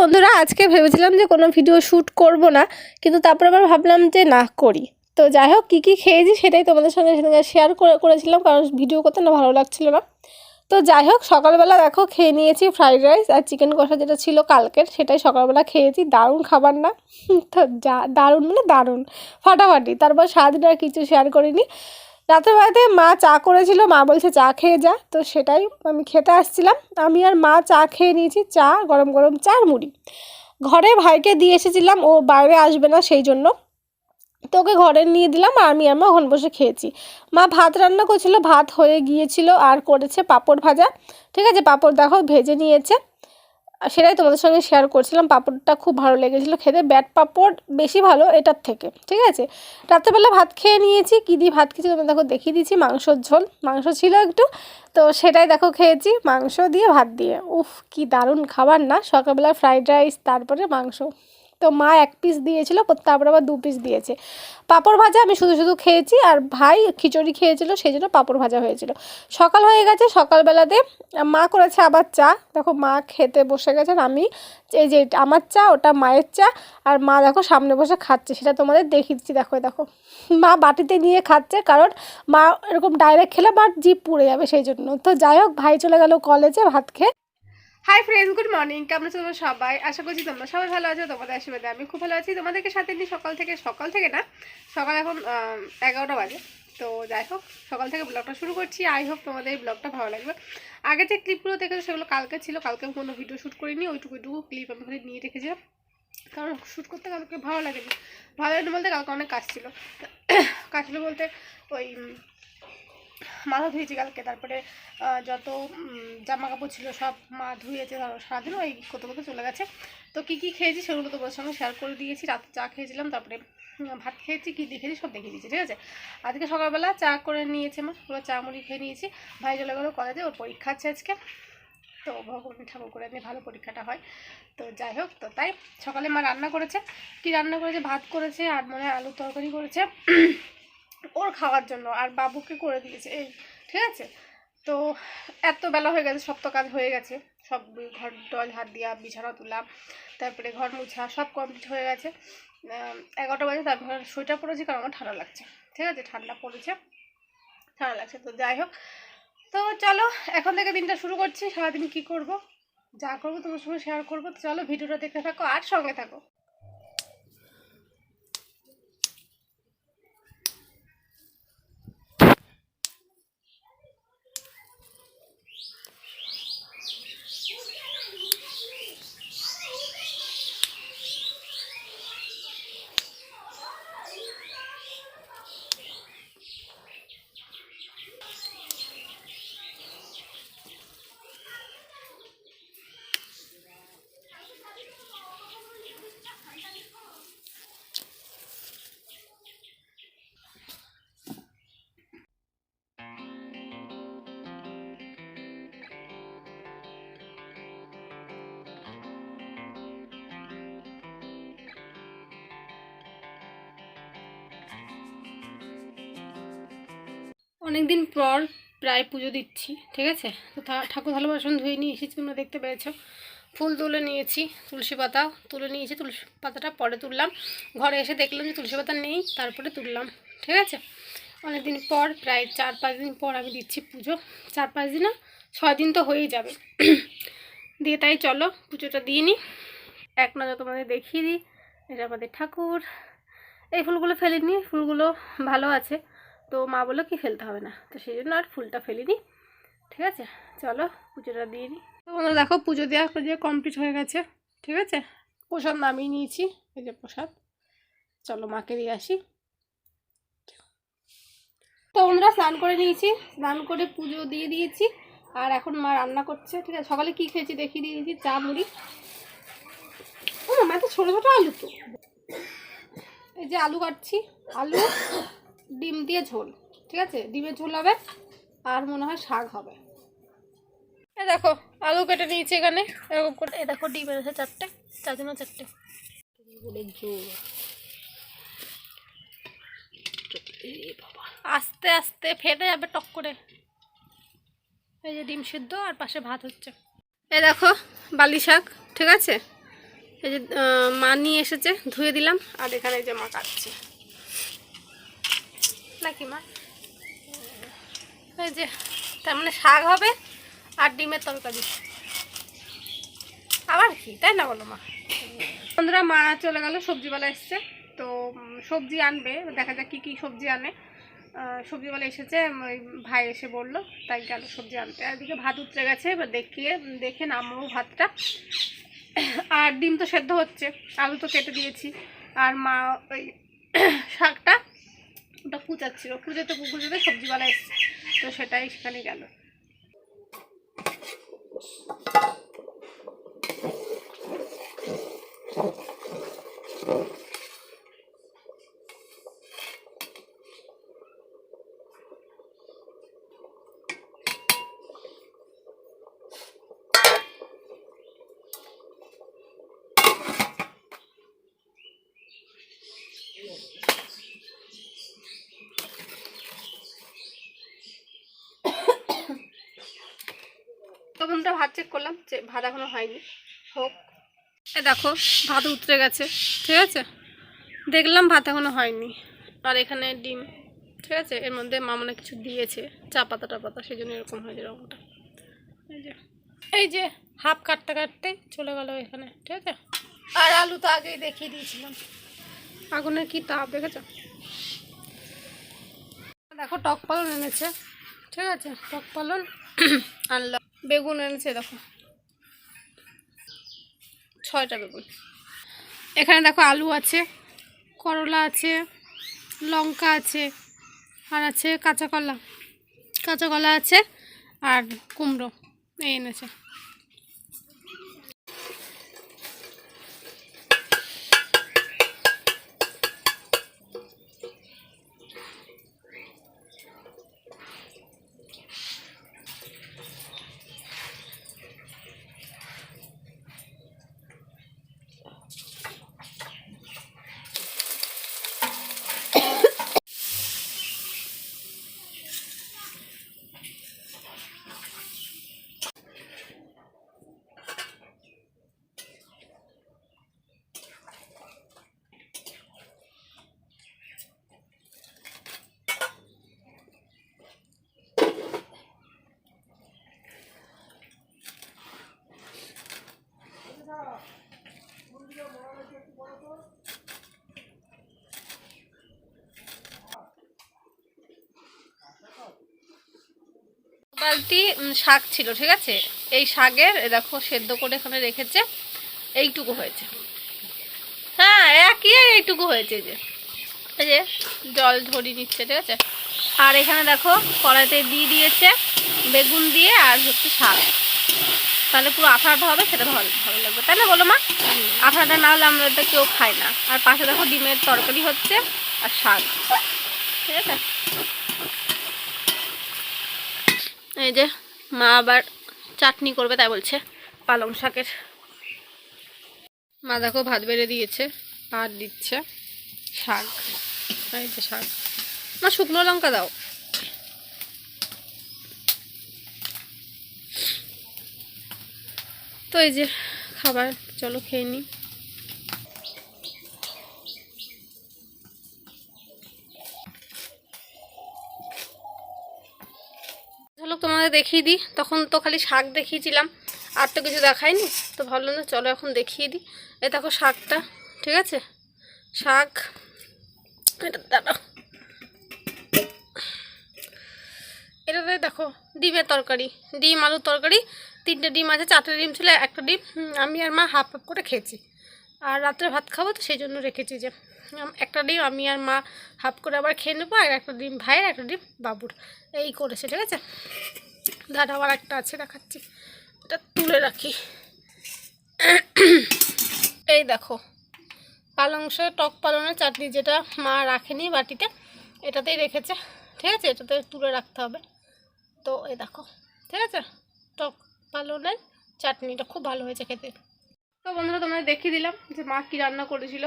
বন্ধুরা, আজকে ভেবেছিলাম যে কোনো ভিডিও শ্যুট করব না, কিন্তু তারপর আবার ভাবলাম যে না, করি। তো যাই হোক, কী কী খেয়েছি সেটাই তোমাদের সঙ্গে সেদিন শেয়ার করে, করেছিলাম, কারণ ভিডিও করতে না ভালো লাগছিল না। তো যাই হোক, সকালবেলা দেখো, খেয়ে নিয়েছি ফ্রাইড রাইস আর চিকেন কষা যেটা ছিল কালকের, সেটাই সকালবেলা খেয়েছি। দারুণ খাবার না? তো যা, দারুণ মানে দারুণ। ফাটাফাটি, তারপর সারাদিন আর কিছু শেয়ার করিনি। রাতের বেলাতে মা চা করেছিল, মা বলছে চা খেয়ে যা। তো সেটাই আমি খেতে আসছিলাম। আমি আর মা চা খেয়ে নিয়েছি, চা, গরম গরম চা আর মুড়ি। ঘরে ভাইকে দিয়ে এসেছিলাম, ও বাইরে আসবে না সেই জন্য। তো ওকে ঘরে নিয়ে দিলাম আর আমি আমার ওখানে বসে খেয়েছি। মা ভাত রান্না করছিল, ভাত হয়ে গিয়েছিল আর করেছে পাপড় ভাজা। ঠিক আছে, পাপড় দেখো, ভেজে নিয়েছে। সেটাই তোমাদের সঙ্গে শেয়ার করছিলাম। পাঁপড়টা খুব ভালো লেগেছিলো খেতে। ব্যাট পাঁপড় বেশি ভালো এটার থেকে, ঠিক আছে? রাত্রেবেলা ভাত খেয়ে নিয়েছি। কী দিয়ে ভাত খেয়েছি তোমরা দেখো, দেখিয়ে দিচ্ছি। মাংসর ঝোল। মাংস ছিল একটু। তো সেটাই দেখো খেয়েছি। মাংস দিয়ে ভাত দিয়ে। উফ, কি দারুণ খাবার না? সকালবেলা ফ্রাইড রাইস তারপরে মাংস। তো মা এক পিস দিয়েছিল তারপর আবার দু পিস দিয়েছে। পাঁপড় ভাজা আমি শুধু শুধু খেয়েছি, আর ভাই খিচুড়ি খেয়েছিল সেই জন্য পাঁপড় ভাজা হয়েছিল। সকাল হয়ে গেছে, সকালবেলাতে মা করেছে আবার চা। দেখো মা খেতে বসে গেছেন আমি এই যে আমার চা, ওটা মায়ের চা, আর মা দেখো সামনে বসে খাচ্ছে, সেটা তোমাদের দেখিয়ে দিচ্ছি দেখো দেখো। মা বাটিতে নিয়ে খাচ্ছে, কারণ মা এরকম ডাইরেক্ট খেলে মা জিপ পুড়ে যাবে সেই জন্য। তো যাই হোক, ভাই চলে গেল কলেজে ভাত খেয়ে। হাই ফ্রেন্ডস গুড মর্নিং কেমন আছো তোমরা সবাই? আশা করছি তোমরা সবাই ভালো আছো, তোমাদের আশীর্বাদে আমি খুব ভালো আছি। তোমাদেরকে সাথে নিই সকাল থেকে সকাল থেকে না, সকাল এখন এগারোটা বাজে। তো যাই হোক, সকাল থেকে ব্লগটা শুরু করছি। আই হোপ তোমাদের এই ব্লগটা ভালো লাগবে। আগে যে ক্লিপগুলো দেখেছ সেগুলো কালকে ছিল, কালকে কোনো ভিডিও শ্যুট করিনি, ওইটুকু ওইটুকু ক্লিপ আমি খালি নিয়ে রেখেছিলাম। কারণ শ্যুট করতে কালকে ভালো লাগেনি। ভালো লাগেনি বলতে কালকে অনেক কাজ ছিল। কাজ ছিল বলতে ওই মাথা ধুয়েছি কালকে, তারপরে যত জামা কাপড় ছিল সব মা ধুয়েছে, ধরো সারাদিন ওই করতে করতে চলে গেছে। তো কী কী খেয়েছি সেগুলো তোমাদের সঙ্গে শেয়ার করে দিয়েছি, রাতে চা খেয়েছিলাম, তারপরে ভাত খেয়েছি, কী দেখেছি সব দেখিয়ে দিয়েছি, ঠিক আছে? আজকে সকালবেলা চা করে নিয়েছে মা, পুরো চা মুড়ি খেয়ে নিয়েছি। ভাই চলে গেলো কলেজে ওর পরীক্ষা আছে আজকে। তো ভগবান, ঠাকুর করে নিয়ে ভালো পরীক্ষাটা হয়। তো যাই হোক, তো তাই সকালে মা রান্না করেছে। কি রান্না করেছে? ভাত করেছে, আর মনে হয় আলুর তরকারি করেছে। ওর খাওয়ার জন্য আর বাবুকে করে দিয়েছে। এই, ঠিক আছে? তো এত বেলা হয়ে গেছে, সব তো কাজ হয়ে গেছে। সব ঘর ডল হাত দিয়া, বিছানা তোলা, তারপরে ঘর মুছা, সব কমপ্লিট হয়ে গেছে। এগারোটা বাজে, তারপর সোয়েটার পরেছি কারণ আমার ঠান্ডা লাগছে। ঠিক আছে? ঠান্ডা পড়েছে, ঠান্ডা লাগছে। তো যাই হোক, তো চলো, এখন থেকে দিনটা শুরু করছি। সারাদিন কী করব? যা করব, তোমার সঙ্গে শেয়ার করব। তো চলো, ভিডিওটা দেখতে থাকো আর সঙ্গে থাকো। অনেক দিন পর প্রায় পুজো দিচ্ছি, ঠিক আছে? তো ঠাকুর ভালো বাসন ধুয়ে নিয়ে এসেছি, তোমরা দেখতে পেয়েছ। ফুল তুলে নিয়েছি, তুলসী পাতা তুলে নিয়েছি, তুলসী পাতাটা পরে তুললাম। ঘরে এসে দেখলাম যে তুলসী পাতা নেই, তারপরে তুললাম, ঠিক আছে? অনেক দিন পর, প্রায় চার পাঁচ দিন পর আমি দিচ্ছি পুজো। চার পাঁচ দিন না, ছয় দিন তো হয়েই যাবে। দিয়ে তাই চলো, পুজোটা দিয়ে নিই। এক নজর তোমাদের দেখিয়ে দিই। এটা আমাদের ঠাকুর। এই ফুলগুলো ফেলে ফেলিনি ফুলগুলো ভালো আছে। তো মা বলল কি ফেলতে হবে না। তো সেই জন্য আর ফুলটা ফেলিনি। ঠিক আছে, চলো পুজোটা দিয়ে নিই তো বন্ধুরা দেখো পুজো দেওয়া পুজো কমপ্লিট হয়ে গেছে। ঠিক আছে, প্রসাদ নামিয়ে নিয়েছি, এই যে প্রসাদ। চলো মাকে দিয়ে আসি। তো বন্ধুরা, স্নান করে নিয়েছি, স্নান করে পুজো দিয়ে দিয়েছি। আর এখন মা রান্না করছে। ঠিক আছে, সকালে কি খেয়েছি দেখিয়ে দিয়ে দিয়েছি, চা, মুড়ি। ও মা তো ছোটো ছোটো আলু তো। এই যে আলু কাটছি, আলু ডিম দিয়ে ঝোল, ঠিক আছে? ডিমের ঝোল হবে, আর মনে হয় শাক হবে। এ দেখো, আলু কেটে নিয়েছি এখানে, এরকম করে। এ দেখো ডিম এনেছে চারটে চার চারটে। আস্তে আস্তে ফেটে যাবে টক করে। এই যে ডিম সিদ্ধ, আর পাশে ভাত হচ্ছে। এ দেখো, বালি শাক, ঠিক আছে? এই যে মা নিয়ে এসেছে, ধুয়ে দিলাম, আর এখানে যে মা কাটছে। নাকি, মা? এই যে, তার মানে শাক হবে আর ডিমের তরকারি। আবার কি? তাই না বলো, মা? বন্ধুরা, মা চলে গেল, সবজিওয়ালা এসছে। তো সবজি আনবে, দেখা যাক কি কি সবজি আনে। সবজিওয়ালা এসেছে ওই ভাই এসে বলল, তাই গেল সবজি আনতে। এদিকে ভাত উতরে গেছে, এবার দেখিয়ে, দেখে নামাবো ভাতটা। আর ডিম তো সেদ্ধ হচ্ছে, আলু তো কেটে দিয়েছি। আর মা ওই শাকটা ওটা কুচাচ্ছিল কুচেতে কুচেতে সবজিওয়ালা এসছে তো সেটাই সেখানে গেল তো বন্ধুরা ভাত চেক করলাম যে ভাত এখনও হয়নি। হোক। এ দেখো ভাত উতরে গেছে ঠিক আছে? দেখলাম ভাত এখনও হয়নি। আর এখানে ডিম ঠিক আছে? এর মধ্যে মা মনে হয় কিছু দিয়েছে চা পাতা টা পাতা সেই জন্য এরকম হয়েছে রঙটা এই যে এই যে হাফ কাটতে কাটতে চলে গেল এখানে ঠিক আছে? আর আলু তো আগেই দেখিয়ে দিয়েছিলাম। আগুনের কি তাপ দেখেছ? দেখো টক পালন এনেছে ঠিক আছে? টক পালন আনলো। বেগুন এনেছে, দেখো। ছয়টা বেগুন। এখানে দেখো আলু আছে, করলা আছে, লঙ্কা আছে, আর আছে কাঁচা কলা। কাঁচা কলা আছে আর কুমড়ো, এই এনেছে। বালতি শাক ছিল, ঠিক আছে? এই শাকের দেখো, সেদ্ধ করে এখানে রেখেছে, এইটুকু হয়েছে। হ্যাঁ একই এইটুকু হয়েছে যে। এই যে, জল ঝরিয়ে নিচ্ছে, ঠিক আছে? আর এখানে দেখো, কড়াইতে দিয়ে দিয়েছে বেগুন দিয়ে আর হচ্ছে শাক। তাহলে পুরো আঠা আঠা হবে, সেটা ভালো ভালো লাগবে। তাই না বলো মা? আঠা আঠা না হলে আমরা এটা কেউ খাই না। আর পাশে দেখো, ডিমের তরকারি হচ্ছে আর শাক। ঠিক আছে? এই যে মা আবার চাটনি করবে তাই বলছে, পালং শাকের। মা দেখো ভাত বেড়ে দিয়েছে, আর দিচ্ছে শাক। এই যে শাক। মা শুকনো লঙ্কা দাও। তো এই যে খাবার, চলো খেয়ে নিই দেখিয়ে দিই। তখন তো খালি শাক দেখিয়েছিলাম, আর তো কিছু দেখায়নি। তো ভালো না চলো এখন দেখিয়ে দিই। এ দেখো শাকটা, ঠিক আছে? শাক, এটা দাঁড়াও। এটাতে দেখো ডিমের তরকারি, ডিম আলুর তরকারি, তিনটে ডিম আছে, চারটে ডিম ছিল, একটা ডিম। আমি আর মা হাফ হাফ করে খেয়েছি। আর রাত্রে ভাত খাব তো সেই জন্য রেখেছি যে একটা ডিম, আমি আর মা হাফ করে আবার খেয়ে নেব, আর একটা ডিম ভাইয়ের, একটা ডিম বাবুর। এই করেছে, ঠিক আছে? দাদা, আবার একটা আছে, দেখাচ্ছি। এটা তুলে রাখি। এই দেখো, পালং শাক, টক পালনের চাটনি যেটা মা রাখেনি বাটিতে, এটাতেই রেখেছে। ঠিক আছে? এটাতে তুলে রাখতে হবে। তো এই দেখো, ঠিক আছে? টক পালনের চাটনিটা খুব ভালো হয়েছে খেতে। তো বন্ধুরা, তোমাদের দেখিয়ে দিলাম যে মা কী রান্না করেছিল।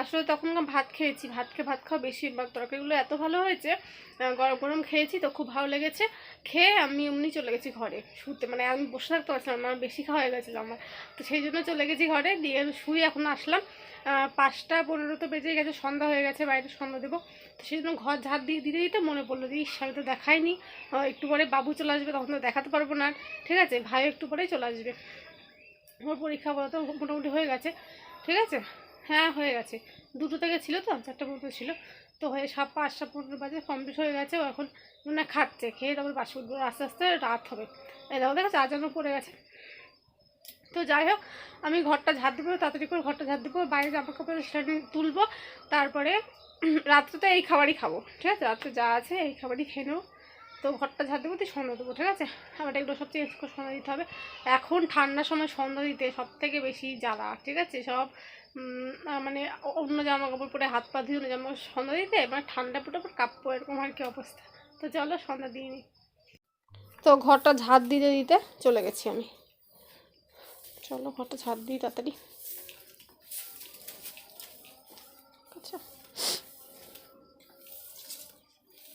আসলে তখন ভাত খেয়েছি। ভাত খেয়ে ভাত খাওয়া বেশি বা তরকারিগুলো এত ভালো হয়েছে গরম গরম খেয়েছি তো খুব ভালো লেগেছে। খেয়ে আমি এমনি চলে গেছি ঘরে শুতে। মানে আমি বসে থাকতে পারছিলাম আমার বেশি খাওয়া হয়ে গেছিল আমার। তো সেই জন্য চলে গেছি ঘরে, দিয়ে শুয়ে এখন আসলাম। পাঁচটা পনেরো তো বেজে গেছে, সন্ধ্যা হয়ে গেছে, বাইরে সন্ধ্যা দেবো। তো সেই জন্য ঘর ঝাড় দিয়ে দিতে দিতে মনে পড়ল যে, ইস, আমি তো দেখাইনি। একটু পরে বাবু চলে আসবে, তখন তো দেখাতে পারব না ঠিক আছে, ভাই একটু পরেই চলে আসবে। ওর পরীক্ষা বলো তো, মোটামুটি হয়ে গেছে। ঠিক আছে? হ্যাঁ হয়ে গেছে। দুটো থেকে ছিল তো, চারটা পর্যন্ত ছিল। তো হয়ে সব পাঁচটা পনেরো বাজে কমপ্লিট হয়ে গেছে। ও এখন মানে খাচ্ছে। খেয়ে তারপর বাসে উঠবো আস্তে আস্তে রাত হবে। এই দেখো দেখো চারজনও পড়ে গেছে। তো যাই হোক, আমি ঘরটা ঝাড় দেবো, তাড়াতাড়ি করে ঘরটা ঝাড় দেবো। বাইরে জামা কাপড় সেটা তুলবো। তারপরে রাত্রে তো এই খাবারই খাব। ঠিক আছে? রাত্রে যা আছে এই খাবারই খেয়ে নেব। তো ঘরটা ঝাড় দেবো দিয়ে সন্ধ্যা দেবো, ঠিক আছে? আমার এগুলো সব চেঞ্জ করে সন্ধ্যা দিতে হবে। এখন ঠান্ডার সময় সন্ধ্যা দিতে সব থেকে বেশি জ্বালা, ঠিক আছে? সব মানে অন্য জামা কাপড় পরে হাত পা ধুয়ে অন্য জামা সন্ধ্যা দিতে মানে ঠান্ডা পুরো কাপ্প, এরকম আর কি অবস্থা। তো চলো সন্ধ্যা দিই নিই তো ঘরটা ঝাড় দিতে দিতে চলে গেছি আমি। চলো ঘরটা ঝাড় দিই তাড়াতাড়ি।